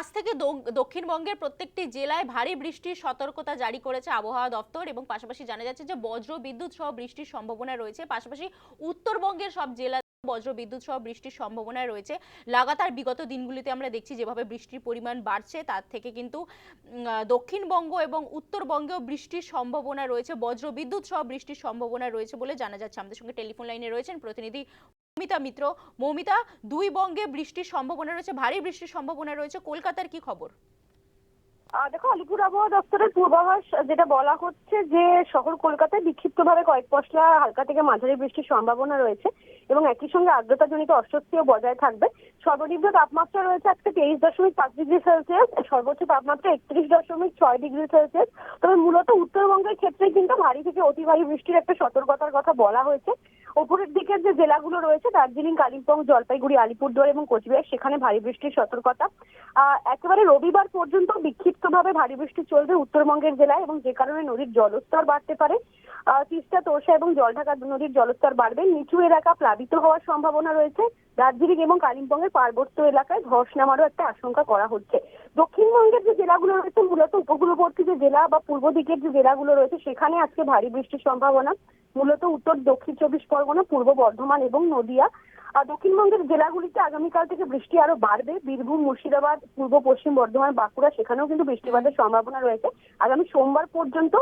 আজ থেকে দক্ষিণবঙ্গের প্রত্যেকটি জেলায় ভারী বৃষ্টির সতর্কতা জারি করেছে আবহাওয়া দপ্তর এবং পাশাপাশি জানা যাচ্ছে যে বজ্র বিদ্যুৎ সহ বৃষ্টির সম্ভাবনা রয়েছে। পাশাপাশি উত্তরবঙ্গের সব জেলা বজ্র বিদ্যুৎ সহ বৃষ্টির সম্ভাবনা রয়েছে। লাগাতার বিগত দিনগুলিতে আমরা দেখছি যেভাবে বৃষ্টির পরিমাণ বাড়ছে, তার থেকে কিন্তু দক্ষিণবঙ্গ এবং উত্তরবঙ্গেও বৃষ্টির সম্ভাবনা রয়েছে। বজ্র বিদ্যুৎ সহ বৃষ্টির সম্ভাবনা রয়েছে বলে জানা যাচ্ছে। আমাদের সঙ্গে টেলিফোন লাইনে রয়েছেন প্রতিনিধি মৌমিতা মিত্র, মৌমিতা, দুই বঙ্গে বৃষ্টির সম্ভাবনা রয়েছে, ভারী বৃষ্টির সম্ভাবনা রয়েছে, কলকাতার কি খবর? দেখো, আলিপুর আবহাওয়া দপ্তরের পূর্বাভাস যেটা বলা হচ্ছে যে শহর কলকাতায় বিক্ষিপ্তভাবে কয়েক পশলা হালকা থেকে মাঝারি বৃষ্টির সম্ভাবনা রয়েছে এবং একই সঙ্গে আর্দ্রতাজনিত অস্বস্তিও বজায় থাকবে। সর্বনিম্ন তাপমাত্রা রয়েছে আজকে তেইশ দশমিক পাঁচ ডিগ্রি সেলসিয়াস, সর্বোচ্চ তাপমাত্রা একত্রিশ দশমিক ছয় ডিগ্রি সেলসিয়াস। তবে মূলত উত্তরবঙ্গের ক্ষেত্রে কিন্তু ভারী থেকে অতি ভারী বৃষ্টির একটা সতর্কতার কথা বলা হয়েছে। ওপরের দিকের যে জেলাগুলো রয়েছে, দার্জিলিং, কালিম্পং, জলপাইগুড়ি, আলিপুরদুয়ার এবং কোচবিহার, সেখানে ভারী বৃষ্টির সতর্কতা। একেবারে রবিবার পর্যন্ত বিক্ষিপ্তভাবে ভারী বৃষ্টি চলবে উত্তরবঙ্গের জেলায় এবং যে কারণে নদীর জলস্তর বাড়তে পারে। তিস্তা তোষা এবং জলঢাকা নদীর জলস্তর বাড়বে। নিচু এলাকা প্লাবিত হওয়ার সম্ভাবনা রয়েছে। দার্জিলিং এবং কালিম্পংয়ের পার্বত্য এলাকায় ধস নামারও একটা আশঙ্কা করা হচ্ছে। দক্ষিণবঙ্গের যে জেলাগুলো রয়েছে, মূলত উপকূলবর্তী যে জেলা বা পূর্ব দিকের যে জেলাগুলো রয়েছে, সেখানে আজকে ভারী বৃষ্টির সম্ভাবনা। মূলত উত্তর, দক্ষিণ চব্বিশ পরগনা, পূর্ব বর্ধমান এবং নদিয়া। দক্ষিণবঙ্গের জেলাগুলিতে আগামীকাল থেকে বৃষ্টি আরও বাড়বে। বীরভূম, মুর্শিদাবাদ, পূর্ব পশ্চিম বর্ধমান, বাঁকুড়া, সেখানেও কিন্তু বৃষ্টিপাতের সম্ভাবনা রয়েছে। আগামী সোমবার পর্যন্ত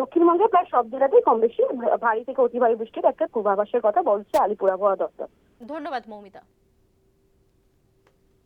দক্ষিণবঙ্গে প্রায় সব জেলাতেই কম বেশি ভারী থেকে অতিভারী বৃষ্টির একটা পূর্বাভাসের কথা বলছে আলিপুর আবহাওয়া দপ্তর। ধন্যবাদ, মৌমিতা।